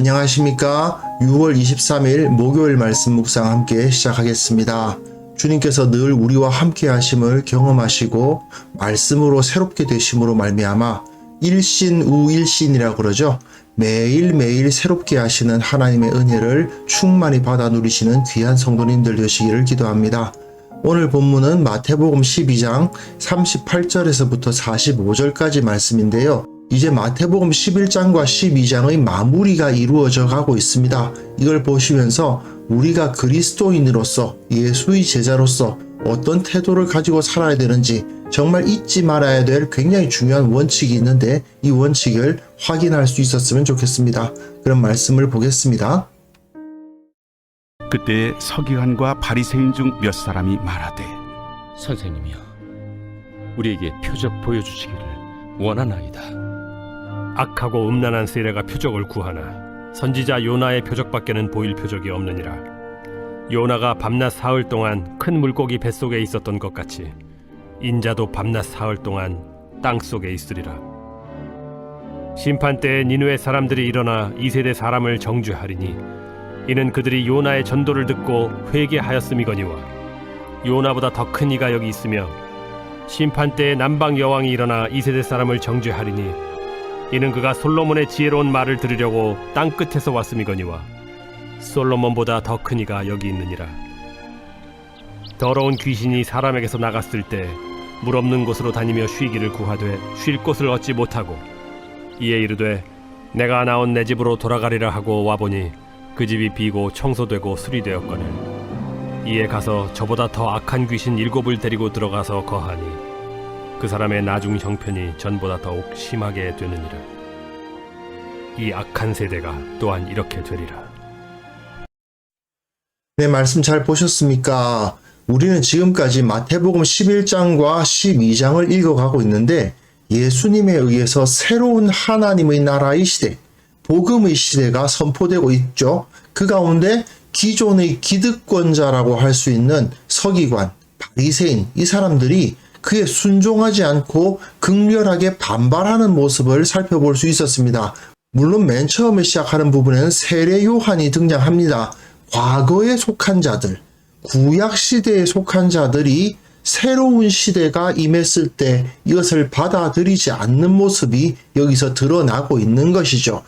안녕하십니까. 6월 23일 목요일 말씀 묵상 함께 시작하겠습니다. 주님께서 늘 우리와 함께 하심을 경험하시고 말씀으로 새롭게 되심으로 말미암아 일신우일신이라고 그러죠. 매일매일 새롭게 하시는 하나님의 은혜를 충만히 받아 누리시는 귀한 성도님들 되시기를 기도합니다. 오늘 본문은 마태복음 12장 38절에서부터 45절까지 말씀인데요. 이제 마태복음 11장과 12장의 마무리가 이루어져 가고 있습니다. 이걸 보시면서 우리가 그리스도인으로서 예수의 제자로서 어떤 태도를 가지고 살아야 되는지 정말 잊지 말아야 될 굉장히 중요한 원칙이 있는데 이 원칙을 확인할 수 있었으면 좋겠습니다. 그런 말씀을 보겠습니다. 그때 서기관과 바리새인 중 몇 사람이 말하되 선생님이여, 우리에게 표적 보여주시기를 원하나이다. 악하고 음란한 세례가 표적을 구하나 선지자 요나의 표적밖에는 보일 표적이 없느니라. 요나가 밤낮 사흘 동안 큰 물고기 뱃속에 있었던 것 같이 인자도 밤낮 사흘 동안 땅 속에 있으리라. 심판 때에 니누의 사람들이 일어나 이 세대 사람을 정죄하리니 이는 그들이 요나의 전도를 듣고 회개하였음이거니와 요나보다 더 큰 이가 여기 있으며 심판 때에 남방 여왕이 일어나 이 세대 사람을 정죄하리니 이는 그가 솔로몬의 지혜로운 말을 들으려고 땅 끝에서 왔음이거니와 솔로몬보다 더 큰 이가 여기 있느니라. 더러운 귀신이 사람에게서 나갔을 때 물 없는 곳으로 다니며 쉬기를 구하되 쉴 곳을 얻지 못하고 이에 이르되 내가 나온 내 집으로 돌아가리라 하고 와보니 그 집이 비고 청소되고 수리되었거늘. 이에 가서 저보다 더 악한 귀신 일곱을 데리고 들어가서 거하니 그 사람의 나중 형편이 전보다 더욱 심하게 되느니라. 이 악한 세대가 또한 이렇게 되리라. 네, 말씀 잘 보셨습니까? 우리는 지금까지 마태복음 11장과 12장을 읽어가고 있는데 예수님에 의해서 새로운 하나님의 나라의 시대, 복음의 시대가 선포되고 있죠. 그 가운데 기존의 기득권자라고 할 수 있는 서기관, 바리새인 이 사람들이 그에 순종하지 않고 극렬하게 반발하는 모습을 살펴볼 수 있었습니다. 물론 맨 처음에 시작하는 부분에는 세례 요한이 등장합니다. 과거에 속한 자들, 구약 시대에 속한 자들이 새로운 시대가 임했을 때 이것을 받아들이지 않는 모습이 여기서 드러나고 있는 것이죠.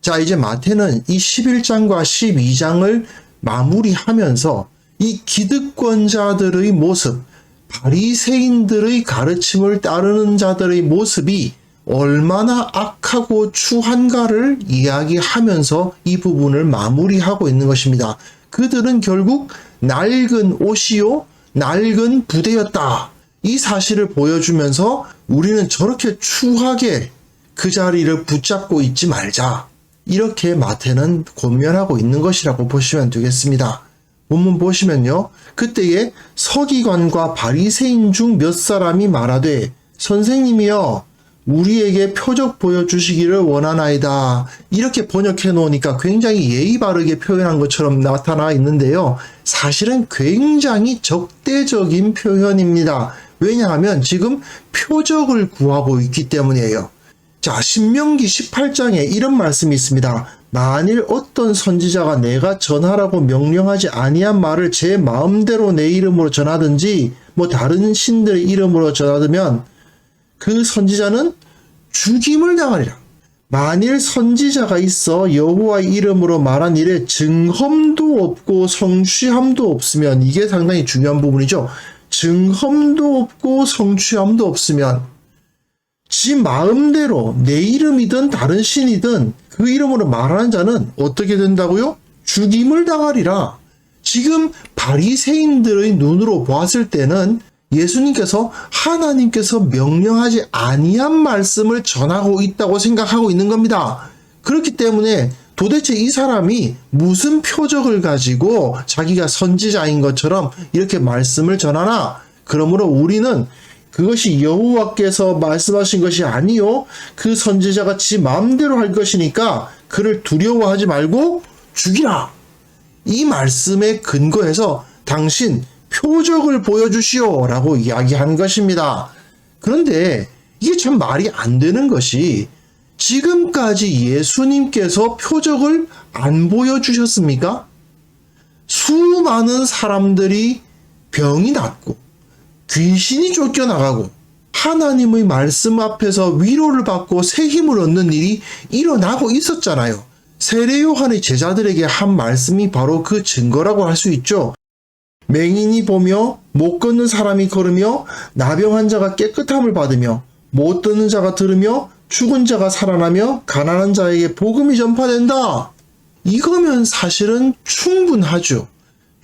자, 이제 마태는 이 11장과 12장을 마무리하면서 이 기득권자들의 모습, 바리새인들의 가르침을 따르는 자들의 모습이 얼마나 악하고 추한가를 이야기하면서 이 부분을 마무리하고 있는 것입니다. 그들은 결국 낡은 옷이요, 낡은 부대였다. 이 사실을 보여주면서 우리는 저렇게 추하게 그 자리를 붙잡고 있지 말자. 이렇게 마태는 권면하고 있는 것이라고 보시면 되겠습니다. 본문 보시면요. 그때에 서기관과 바리새인 중 몇 사람이 말하되 선생님이여 우리에게 표적 보여주시기를 원하나이다. 이렇게 번역해 놓으니까 굉장히 예의 바르게 표현한 것처럼 나타나 있는데요. 사실은 굉장히 적대적인 표현입니다. 왜냐하면 지금 표적을 구하고 있기 때문이에요. 자, 신명기 18장에 이런 말씀이 있습니다. 만일 어떤 선지자가 내가 전하라고 명령하지 아니한 말을 제 마음대로 내 이름으로 전하든지 뭐 다른 신들의 이름으로 전하면 그 선지자는 죽임을 당하리라. 만일 선지자가 있어 여호와의 이름으로 말한 일에 증험도 없고 성취함도 없으면 이게 상당히 중요한 부분이죠. 증험도 없고 성취함도 없으면 지 마음대로 내 이름이든 다른 신이든 그 이름으로 말하는 자는 어떻게 된다고요? 죽임을 당하리라. 지금 바리새인들의 눈으로 보았을 때는 예수님께서 하나님께서 명령하지 아니한 말씀을 전하고 있다고 생각하고 있는 겁니다. 그렇기 때문에 도대체 이 사람이 무슨 표적을 가지고 자기가 선지자인 것처럼 이렇게 말씀을 전하나? 그러므로 우리는 그것이 여호와께서 말씀하신 것이 아니요 그 선지자가 지 마음대로 할 것이니까 그를 두려워하지 말고 죽이라. 이 말씀에 근거해서 당신 표적을 보여주시오 라고 이야기한 것입니다. 그런데 이게 참 말이 안 되는 것이 지금까지 예수님께서 표적을 안 보여주셨습니까? 수많은 사람들이 병이 낫고 귀신이 쫓겨나가고 하나님의 말씀 앞에서 위로를 받고 새 힘을 얻는 일이 일어나고 있었잖아요. 세례 요한의 제자들에게 한 말씀이 바로 그 증거라고 할 수 있죠. 맹인이 보며 못 걷는 사람이 걸으며 나병 환자가 깨끗함을 받으며 못 듣는 자가 들으며 죽은 자가 살아나며 가난한 자에게 복음이 전파된다. 이거면 사실은 충분하죠.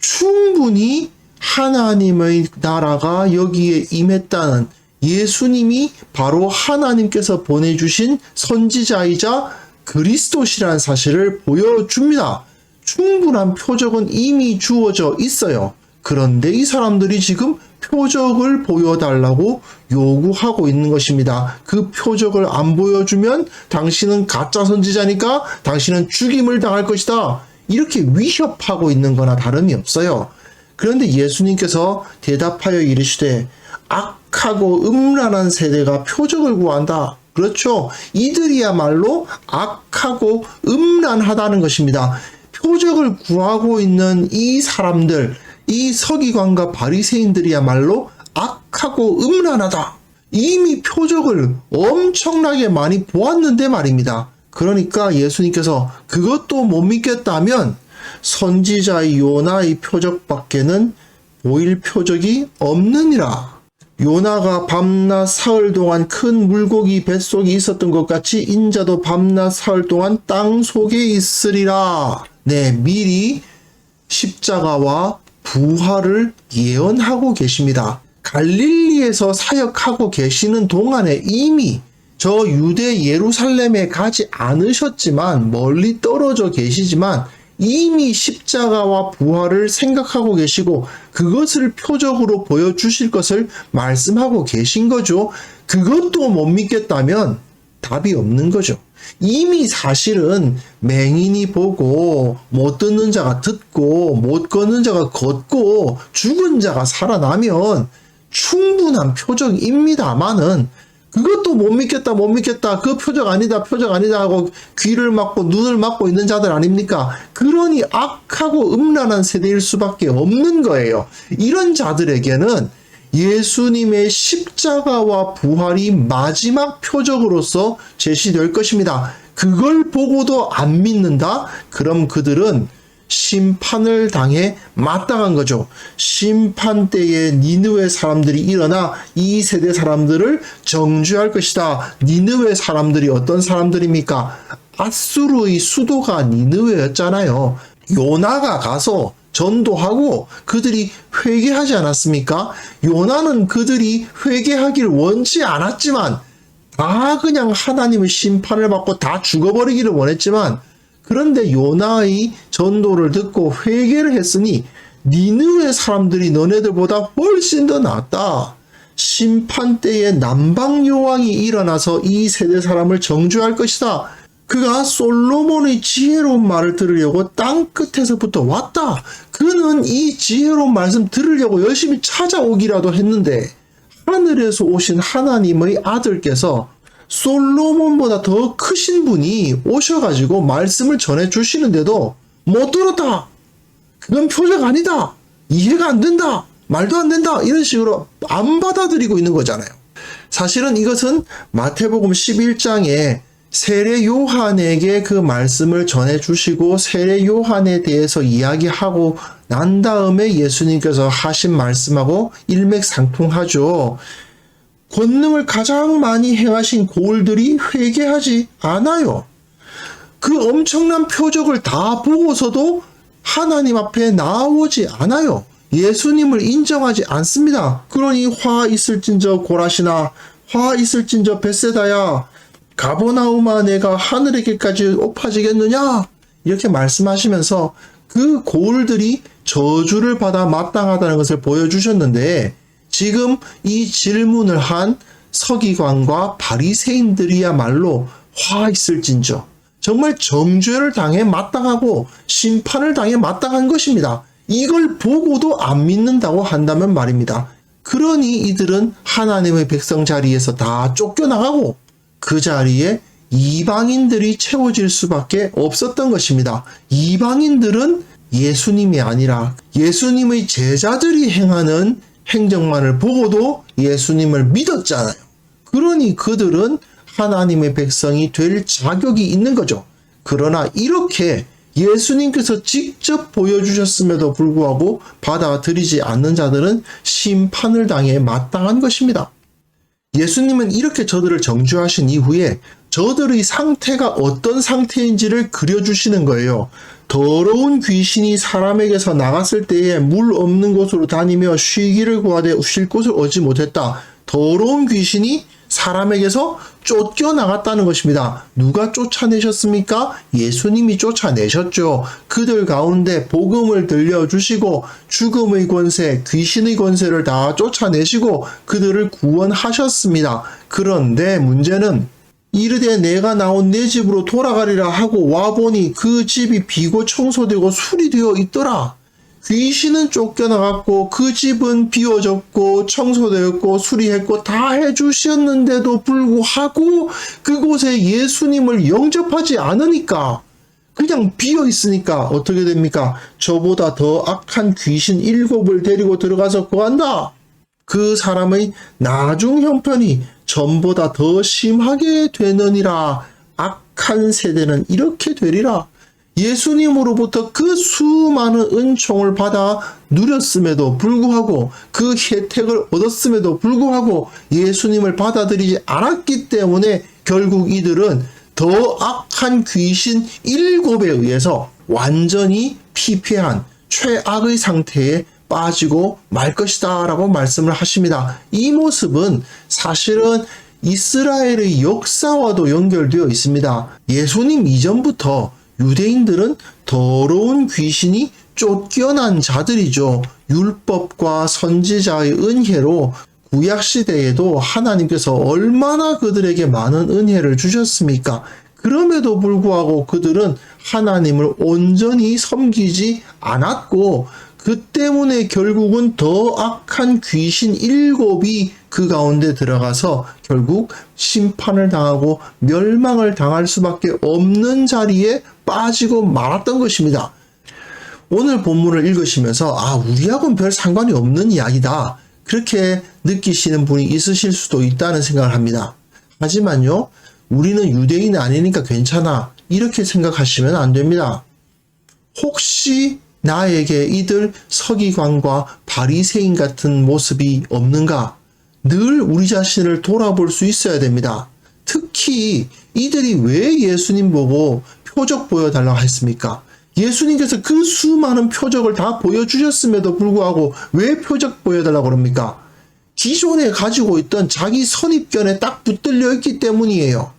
충분히 하나님의 나라가 여기에 임했다는 예수님이 바로 하나님께서 보내주신 선지자이자 그리스도시라는 사실을 보여줍니다. 충분한 표적은 이미 주어져 있어요. 그런데 이 사람들이 지금 표적을 보여달라고 요구하고 있는 것입니다. 그 표적을 안 보여주면 당신은 가짜 선지자니까 당신은 죽임을 당할 것이다. 이렇게 위협하고 있는 거나 다름이 없어요. 그런데 예수님께서 대답하여 이르시되 악하고 음란한 세대가 표적을 구한다. 그렇죠. 이들이야말로 악하고 음란하다는 것입니다. 표적을 구하고 있는 이 사람들, 이 서기관과 바리새인들이야말로 악하고 음란하다. 이미 표적을 엄청나게 많이 보았는데 말입니다. 그러니까 예수님께서 그것도 못 믿겠다면 선지자 요나의 표적밖에는 보일 표적이 없느니라. 요나가 밤낮 사흘 동안 큰 물고기 뱃속에 있었던 것 같이 인자도 밤낮 사흘 동안 땅 속에 있으리라. 네, 미리 십자가와 부활을 예언하고 계십니다. 갈릴리에서 사역하고 계시는 동안에 이미 저 유대 예루살렘에 가지 않으셨지만 멀리 떨어져 계시지만 이미 십자가와 부활을 생각하고 계시고 그것을 표적으로 보여주실 것을 말씀하고 계신 거죠. 그것도 못 믿겠다면 답이 없는 거죠. 이미 사실은 맹인이 보고 못 듣는 자가 듣고 못 걷는 자가 걷고 죽은 자가 살아나면 충분한 표적입니다만은 그것도 못 믿겠다 못 믿겠다. 그 표적 아니다 표적 아니다 하고 귀를 막고 눈을 막고 있는 자들 아닙니까? 그러니 악하고 음란한 세대일 수밖에 없는 거예요. 이런 자들에게는 예수님의 십자가와 부활이 마지막 표적으로서 제시될 것입니다. 그걸 보고도 안 믿는다? 그럼 그들은 심판을 당해 마땅한 거죠. 심판 때에 니느웨 사람들이 일어나 이 세대 사람들을 정죄할 것이다. 니느웨 사람들이 어떤 사람들입니까? 아수르의 수도가 니느웨였잖아요. 요나가 가서 전도하고 그들이 회개하지 않았습니까? 요나는 그들이 회개하기를 원치 않았지만 다 그냥 하나님의 심판을 받고 다 죽어버리기를 원했지만 그런데 요나의 전도를 듣고 회개를 했으니 니느웨 사람들이 너네들보다 훨씬 더 낫다. 심판 때에 남방 여왕이 일어나서 이 세대 사람을 정죄할 것이다. 그가 솔로몬의 지혜로운 말을 들으려고 땅 끝에서부터 왔다. 그는 이 지혜로운 말씀 들으려고 열심히 찾아오기라도 했는데 하늘에서 오신 하나님의 아들께서 솔로몬보다 더 크신 분이 오셔가지고 말씀을 전해 주시는데도 못 들었다. 그건 표적 아니다. 이해가 안 된다. 말도 안 된다. 이런 식으로 안 받아들이고 있는 거잖아요. 사실은 이것은 마태복음 11장에 세례 요한에게 그 말씀을 전해 주시고 세례 요한에 대해서 이야기하고 난 다음에 예수님께서 하신 말씀하고 일맥상통하죠. 권능을 가장 많이 행하신 고을들이 회개하지 않아요. 그 엄청난 표적을 다 보고서도 하나님 앞에 나오지 않아요. 예수님을 인정하지 않습니다. 그러니 화 있을진저 고라시나 화 있을진저 베세다야 가보나우마 내가 하늘의 길까지 높아지겠느냐 이렇게 말씀하시면서 그 고을들이 저주를 받아 마땅하다는 것을 보여주셨는데 지금 이 질문을 한 서기관과 바리새인들이야말로 화 있을진저 정말 정죄를 당해 마땅하고 심판을 당해 마땅한 것입니다. 이걸 보고도 안 믿는다고 한다면 말입니다. 그러니 이들은 하나님의 백성 자리에서 다 쫓겨나가고 그 자리에 이방인들이 채워질 수밖에 없었던 것입니다. 이방인들은 예수님이 아니라 예수님의 제자들이 행하는 행정만을 보고도 예수님을 믿었잖아요. 그러니 그들은 하나님의 백성이 될 자격이 있는 거죠. 그러나 이렇게 예수님께서 직접 보여주셨음에도 불구하고 받아들이지 않는 자들은 심판을 당해 마땅한 것입니다. 예수님은 이렇게 저들을 정죄하신 이후에 저들의 상태가 어떤 상태인지를 그려주시는 거예요. 더러운 귀신이 사람에게서 나갔을 때에 물 없는 곳으로 다니며 쉬기를 구하되 쉴 곳을 얻지 못했다. 더러운 귀신이 사람에게서 쫓겨 나갔다는 것입니다. 누가 쫓아내셨습니까? 예수님이 쫓아내셨죠. 그들 가운데 복음을 들려주시고 죽음의 권세, 귀신의 권세를 다 쫓아내시고 그들을 구원하셨습니다. 그런데 문제는 이르되 내가 나온 내 집으로 돌아가리라 하고 와보니 그 집이 비고 청소되고 수리되어 있더라. 귀신은 쫓겨나갔고 그 집은 비워졌고 청소되었고 수리했고 다 해주셨는데도 불구하고 그곳에 예수님을 영접하지 않으니까 그냥 비어 있으니까 어떻게 됩니까? 저보다 더 악한 귀신 일곱을 데리고 들어가서 구한다. 그 사람의 나중 형편이 전보다 더 심하게 되느니라. 악한 세대는 이렇게 되리라. 예수님으로부터 그 수많은 은총을 받아 누렸음에도 불구하고 그 혜택을 얻었음에도 불구하고 예수님을 받아들이지 않았기 때문에 결국 이들은 더 악한 귀신 일곱에 의해서 완전히 피폐한 최악의 상태에 빠지고 말 것이다 라고 말씀을 하십니다. 이 모습은 사실은 이스라엘의 역사와도 연결되어 있습니다. 예수님 이전부터 유대인들은 더러운 귀신이 쫓겨난 자들이죠. 율법과 선지자의 은혜로 구약 시대에도 하나님께서 얼마나 그들에게 많은 은혜를 주셨습니까? 그럼에도 불구하고 그들은 하나님을 온전히 섬기지 않았고 그 때문에 결국은 더 악한 귀신 일곱이 그 가운데 들어가서 결국 심판을 당하고 멸망을 당할 수밖에 없는 자리에 빠지고 말았던 것입니다. 오늘 본문을 읽으시면서 아 우리하고는 별 상관이 없는 이야기다 그렇게 느끼시는 분이 있으실 수도 있다는 생각을 합니다. 하지만요 우리는 유대인이 아니니까 괜찮아 이렇게 생각하시면 안 됩니다. 혹시 나에게 이들 서기관과 바리새인 같은 모습이 없는가? 늘 우리 자신을 돌아볼 수 있어야 됩니다. 특히 이들이 왜 예수님 보고 표적 보여달라고 했습니까? 예수님께서 그 수많은 표적을 다 보여주셨음에도 불구하고 왜 표적 보여달라고 그럽니까? 기존에 가지고 있던 자기 선입견에 딱 붙들려 있기 때문이에요.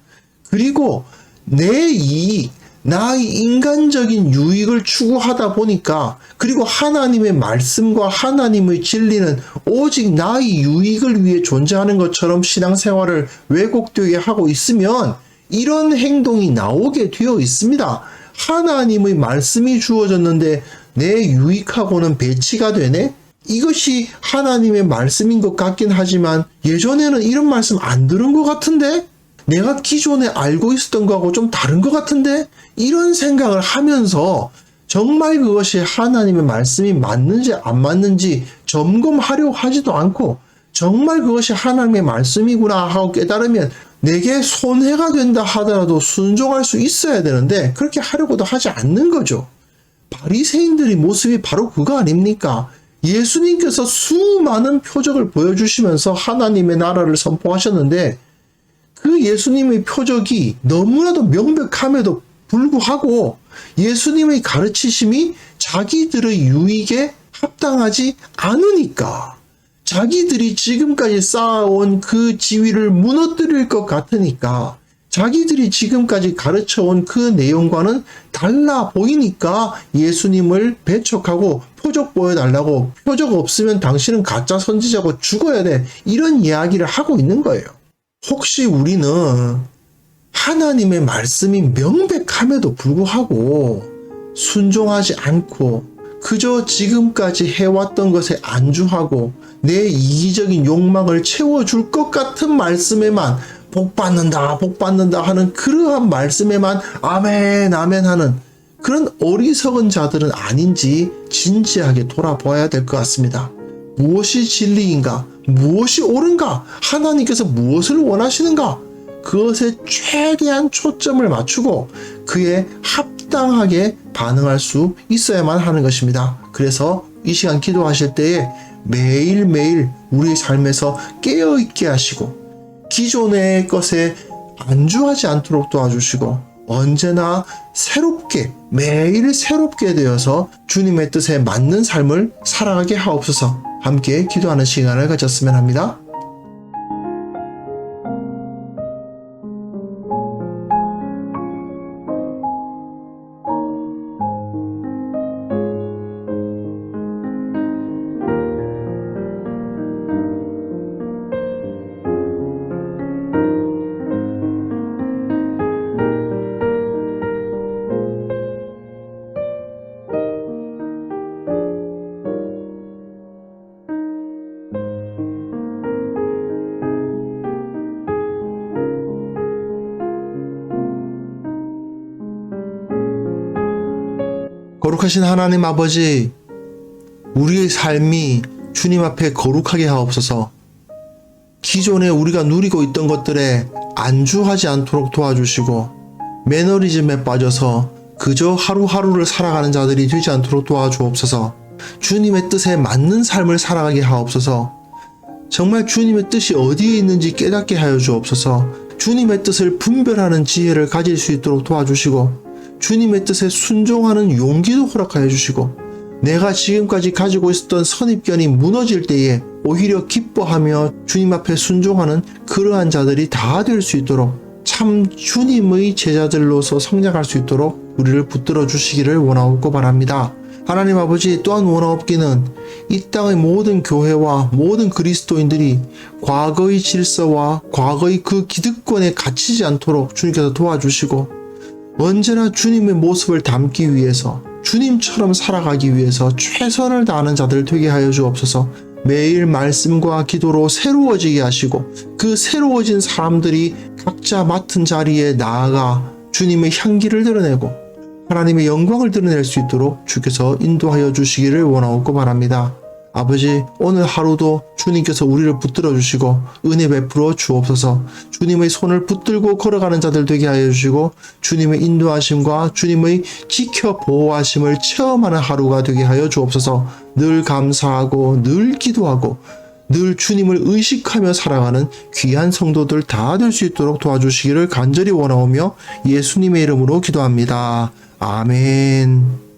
그리고 내 이익, 나의 인간적인 유익을 추구하다 보니까 그리고 하나님의 말씀과 하나님의 진리는 오직 나의 유익을 위해 존재하는 것처럼 신앙생활을 왜곡되게 하고 있으면 이런 행동이 나오게 되어 있습니다. 하나님의 말씀이 주어졌는데 내 유익하고는 배치가 되네? 이것이 하나님의 말씀인 것 같긴 하지만 예전에는 이런 말씀 안 들은 것 같은데? 내가 기존에 알고 있었던 거하고 좀 다른 것 같은데? 이런 생각을 하면서 정말 그것이 하나님의 말씀이 맞는지 안 맞는지 점검하려고 하지도 않고 정말 그것이 하나님의 말씀이구나 하고 깨달으면 내게 손해가 된다 하더라도 순종할 수 있어야 되는데 그렇게 하려고도 하지 않는 거죠. 바리새인들의 모습이 바로 그거 아닙니까? 예수님께서 수많은 표적을 보여주시면서 하나님의 나라를 선포하셨는데 그 예수님의 표적이 너무나도 명백함에도 불구하고 예수님의 가르치심이 자기들의 유익에 합당하지 않으니까 자기들이 지금까지 쌓아온 그 지위를 무너뜨릴 것 같으니까 자기들이 지금까지 가르쳐온 그 내용과는 달라 보이니까 예수님을 배척하고 표적 보여달라고 표적 없으면 당신은 가짜 선지자고 죽어야 돼 이런 이야기를 하고 있는 거예요. 혹시 우리는 하나님의 말씀이 명백함에도 불구하고 순종하지 않고 그저 지금까지 해왔던 것에 안주하고 내 이기적인 욕망을 채워줄 것 같은 말씀에만 복 받는다, 복 받는다 하는 그러한 말씀에만 아멘, 아멘 하는 그런 어리석은 자들은 아닌지 진지하게 돌아보아야 될 것 같습니다. 무엇이 진리인가? 무엇이 옳은가? 하나님께서 무엇을 원하시는가? 그것에 최대한 초점을 맞추고 그에 합당하게 반응할 수 있어야만 하는 것입니다. 그래서 이 시간 기도하실 때에 매일매일 우리의 삶에서 깨어있게 하시고 기존의 것에 안주하지 않도록 도와주시고 언제나 새롭게 매일 새롭게 되어서 주님의 뜻에 맞는 삶을 살아가게 하옵소서 함께 기도하는 시간을 가졌으면 합니다. 거룩하신 하나님 아버지, 우리의 삶이 주님 앞에 거룩하게 하옵소서. 기존에 우리가 누리고 있던 것들에 안주하지 않도록 도와주시고, 매너리즘에 빠져서 그저 하루하루를 살아가는 자들이 되지 않도록 도와주옵소서. 주님의 뜻에 맞는 삶을 살아가게 하옵소서. 정말 주님의 뜻이 어디에 있는지 깨닫게 하여 주옵소서. 주님의 뜻을 분별하는 지혜를 가질 수 있도록 도와주시고, 주님의 뜻에 순종하는 용기도 허락하여 주시고 내가 지금까지 가지고 있었던 선입견이 무너질 때에 오히려 기뻐하며 주님 앞에 순종하는 그러한 자들이 다 될 수 있도록 참 주님의 제자들로서 성장할 수 있도록 우리를 붙들어 주시기를 원하옵고 바랍니다. 하나님 아버지 또한 원하옵기는 이 땅의 모든 교회와 모든 그리스도인들이 과거의 질서와 과거의 그 기득권에 갇히지 않도록 주님께서 도와주시고 언제나 주님의 모습을 담기 위해서 주님처럼 살아가기 위해서 최선을 다하는 자들 되게 하여 주옵소서. 매일 말씀과 기도로 새로워지게 하시고 그 새로워진 사람들이 각자 맡은 자리에 나아가 주님의 향기를 드러내고 하나님의 영광을 드러낼 수 있도록 주께서 인도하여 주시기를 원하옵고 바랍니다. 아버지, 오늘 하루도 주님께서 우리를 붙들어 주시고 은혜 베풀어 주옵소서. 주님의 손을 붙들고 걸어가는 자들 되게 하여 주시고 주님의 인도하심과 주님의 지켜 보호하심을 체험하는 하루가 되게 하여 주옵소서. 늘 감사하고 늘 기도하고 늘 주님을 의식하며 살아가는 귀한 성도들 다 될 수 있도록 도와주시기를 간절히 원하오며 예수님의 이름으로 기도합니다. 아멘.